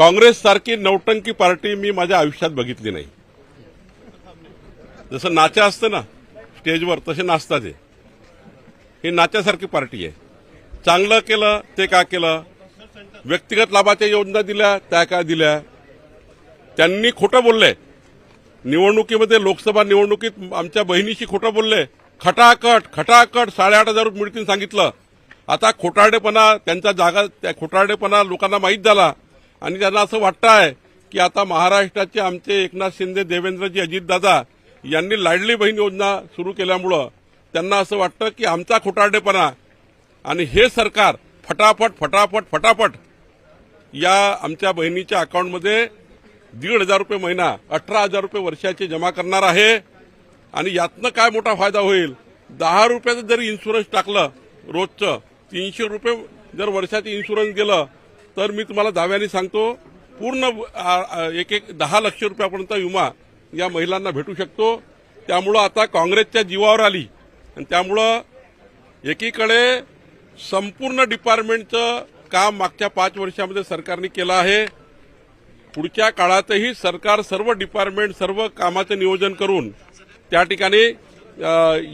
काँग्रेस सारखी नौटंकी पार्टी मी माझ्या आयुष्यात बघितली नाही. जसं नाचा असतं ना स्टेजवर तसे नाचतात हे. ही नाच्यासारखी पार्टी आहे. चांगलं केलं ते का केलं? व्यक्तिगत लाभाच्या योजना दिल्या त्या का दिल्या? त्यांनी खोटं बोलले निवडणुकीमध्ये लोकसभा निवडणुकीत आमच्या बहिणीशी खोटं बोलले खटाखट खटाखट साडेआठ हजार रुपये मिळतील सांगितलं. आता खोटारडेपणा त्यांचा जागा त्या खोटारडेपणा लोकांना माहीत झाला. आणि त्यांना असं वाटतं आहे की आता महाराष्ट्राचे आमचे एकनाथ शिंदे देवेंद्रजी अजितदादा यांनी लाडली बहीण योजना सुरू केल्यामुळं त्यांना असं वाटतं की आमचा खोटारडेपणा आणि हे सरकार फटाफट फटाफट फटाफट या आमच्या बहिणीच्या अकाउंटमध्ये दीड हजार रुपये महिना अठरा हजार रुपये वर्षाचे जमा करणार आहे. आणि यातनं काय मोठा फायदा होईल? दहा रुपयाचं जरी इन्शुरन्स टाकलं रोजचं तीनशे रुपये जर वर्षाचं इन्शुरन्स गेलं तर मी तुम्हाला दाव्याने सांगतो पूर्ण एक एक दहा लक्ष रुपयापर्यंत विमा या महिलांना भेटू शकतो. त्यामुळं आता काँग्रेसच्या जीवावर आली. आणि त्यामुळं एकीकडे संपूर्ण डिपार्टमेंटचं काम मागच्या पाच वर्षामध्ये सरकारने केलं आहे. पुढच्या काळातही सरकार सर्व डिपार्टमेंट सर्व कामाचं नियोजन करून त्या ठिकाणी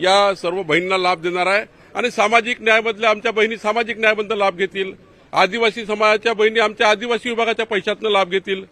या सर्व बहिणींना लाभ देणार आहे. आणि सामाजिक न्यायामधल्या आमच्या बहिणी सामाजिक न्यायाबद्दल लाभ घेतील. आदिवासी समाजाच्या बहिणी आमच्या आदिवासी विभागाच्या पैशातनं लाभ घेतील.